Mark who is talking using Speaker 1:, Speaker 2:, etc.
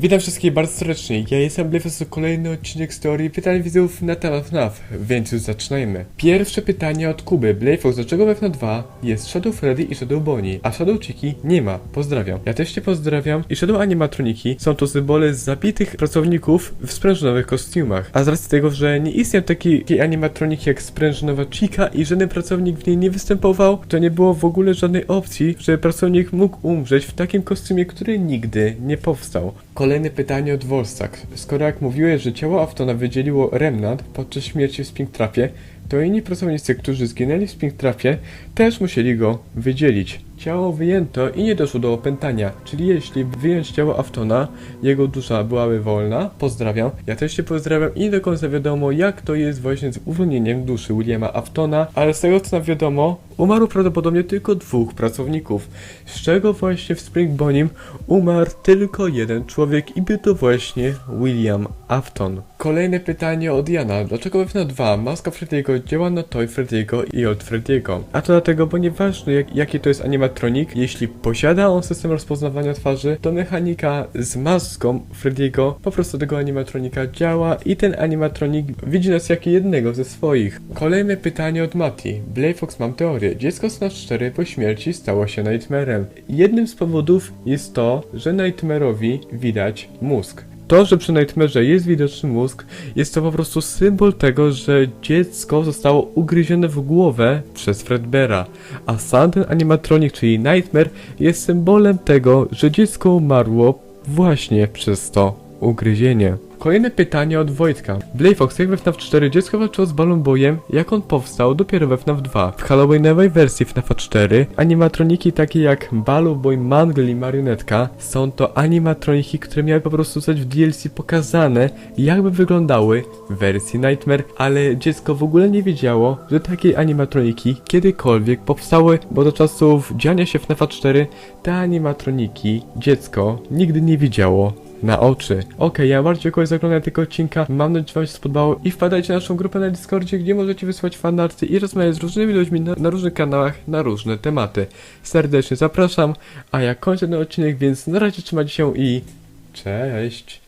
Speaker 1: Witam wszystkich bardzo serdecznie. Ja jestem Blyfus, to kolejny odcinek z teorii pytań widzów na temat FNAF, więc już zaczynajmy. Pierwsze pytanie od Kuby. Blayfox, dlaczego we FNAF 2 jest Shadow Freddy i Shadow Bonnie, a Shadow Chiki nie ma? Pozdrawiam. Ja też cię pozdrawiam. I Shadow Animatroniki są to symbole zabitych pracowników w sprężynowych kostiumach. A z racji tego, że nie istnieją takie, takie animatroniki jak sprężynowa Chica i żaden pracownik w niej nie występował, to nie było w ogóle żadnej opcji, żeby pracownik mógł umrzeć w takim kostiumie, który nigdy nie powstał. Kolejne pytanie od Wolsak. Skoro jak mówiłeś, że ciało Aftona wydzieliło Remnant podczas śmierci w Springtrapie, to inni pracownicy, którzy zginęli w Springtrapie, też musieli go wydzielić. Ciało wyjęto i nie doszło do opętania, czyli jeśli wyjąć ciało Aftona, jego dusza byłaby wolna, pozdrawiam, ja też się pozdrawiam i nie do końca wiadomo jak to jest właśnie z uwolnieniem duszy Williama Aftona, ale z tego co nam wiadomo, umarło prawdopodobnie tylko dwóch pracowników, z czego właśnie w Spring Bonim umarł tylko jeden człowiek i był to właśnie William Afton. Kolejne pytanie od Jana. Dlaczego we FNAF 2 maska Freddy'ego działa na Toy Freddy'ego i Old Freddy'ego? A to dlatego, bo nieważne jak, jaki to jest animatronik, jeśli posiada on system rozpoznawania twarzy, to mechanika z maską Freddy'ego po prostu tego animatronika działa i ten animatronik widzi nas jak jednego ze swoich. Kolejne pytanie od Mati. Blayfox mam teorię. Dziecko z nas 4 po śmierci stało się Nightmare'em. Jednym z powodów jest to, że Nightmare'owi widać mózg. To, że przy Nightmare'ze jest widoczny mózg, jest to po prostu symbol tego, że dziecko zostało ugryzione w głowę przez Fredbeara, a sam ten animatronik, czyli Nightmare, jest symbolem tego, że dziecko umarło właśnie przez to ugryzienie. Kolejne pytanie od Wojtka. Blayfox, jak we FNAF 4 dziecko walczyło z Balloon Boyem, jak on powstał dopiero we FNAF 2. W Halloweenowej wersji FNAF 4 animatroniki takie jak Balloon Boy, Mangle i Marionetka są to animatroniki, które miały po prostu zostać w DLC pokazane, jakby wyglądały w wersji Nightmare, ale dziecko w ogóle nie wiedziało, że takie animatroniki kiedykolwiek powstały, bo do czasów dziania się FNAF 4 te animatroniki dziecko nigdy nie widziało na oczy. Okej, ja bardzo dziękuję za oglądanie tego odcinka. Mam nadzieję, że Wam się spodobało i wpadajcie na naszą grupę na Discordzie, gdzie możecie wysłać fanarty i rozmawiać z różnymi ludźmi na, na różnych kanałach na różne tematy. Serdecznie zapraszam, a ja kończę ten odcinek, więc na razie trzymajcie się i cześć!